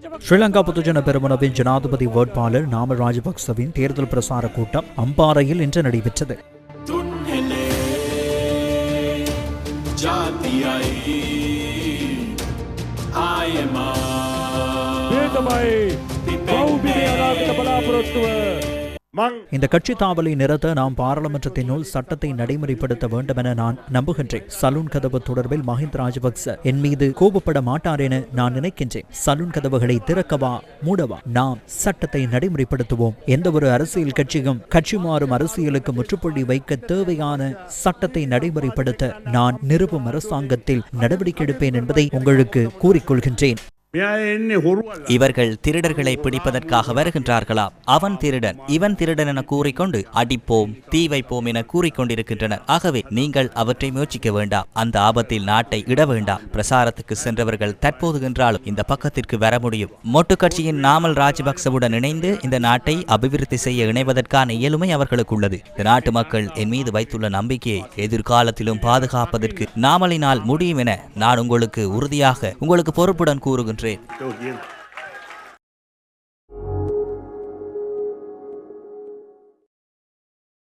ஸ்ரீலங்கா பொதுஜன பெருமனவின் ஜனாதிபதி வேட்பாளர் நாம ராஜபக்சவின் தேர்தல் பிரசார கூட்டம் அம்பாறையில் இன்று நடைபெற்றது. ஆயமா இந்த கட்சி தாவலை நிறுத்த நாம் பாராளுமன்றத்தினுள் சட்டத்தை நடைமுறைப்படுத்த வேண்டும் என நான் நம்புகின்றேன். சலூன் கதவு தொடர்பில் மஹிந்த ராஜபக்ச என் மீது கோபப்பட மாட்டார் என நான் நினைக்கின்றேன். சலூன் கதவுகளை திறக்கவா மூடவா? நாம் சட்டத்தை நடைமுறைப்படுத்துவோம். எந்த ஒரு அரசியல் கட்சியும் கட்சி மாறும் அரசியலுக்கு முற்றுப்புள்ளி வைக்க தேவையான சட்டத்தை நடைமுறைப்படுத்த நான் நிறுவும் அரசாங்கத்தில் நடவடிக்கை எடுப்பேன் என்பதை உங்களுக்கு கூறிக்கொள்கின்றேன். இவர்கள் திருடர்களை பிடிப்பதற்காக வருகின்றார்களாம் அவன் திருடன் இவன் திருடன் என கூறிக்கொண்டு அடிப்போம் தீ வைப்போம் என கூறிக்கொண்டிருக்கின்றனர். ஆகவே நீங்கள் அவற்றை முயற்சிக்க வேண்டாம். அந்த ஆபத்தில் நாட்டை இட வேண்டாம். பிரசாரத்துக்கு சென்றவர்கள் தற்போது என்றாலும் இந்த பக்கத்திற்கு வர முடியும். மொட்டு கட்சியின் நாமல் ராஜபக்சவுடன் இணைந்து இந்த நாட்டை அபிவிருத்தி செய்ய இணைவதற்கான இயலுமை அவர்களுக்கு உள்ளது இந்த நாட்டு மக்கள் என் மீது வைத்துள்ள நம்பிக்கையை எதிர்காலத்திலும் பாதுகாப்பதற்கு நாமலினால் முடியும் என நான் உங்களுக்கு உறுதியாக உங்களுக்கு பொறுப்புடன் கூறுகின்றேன். Red.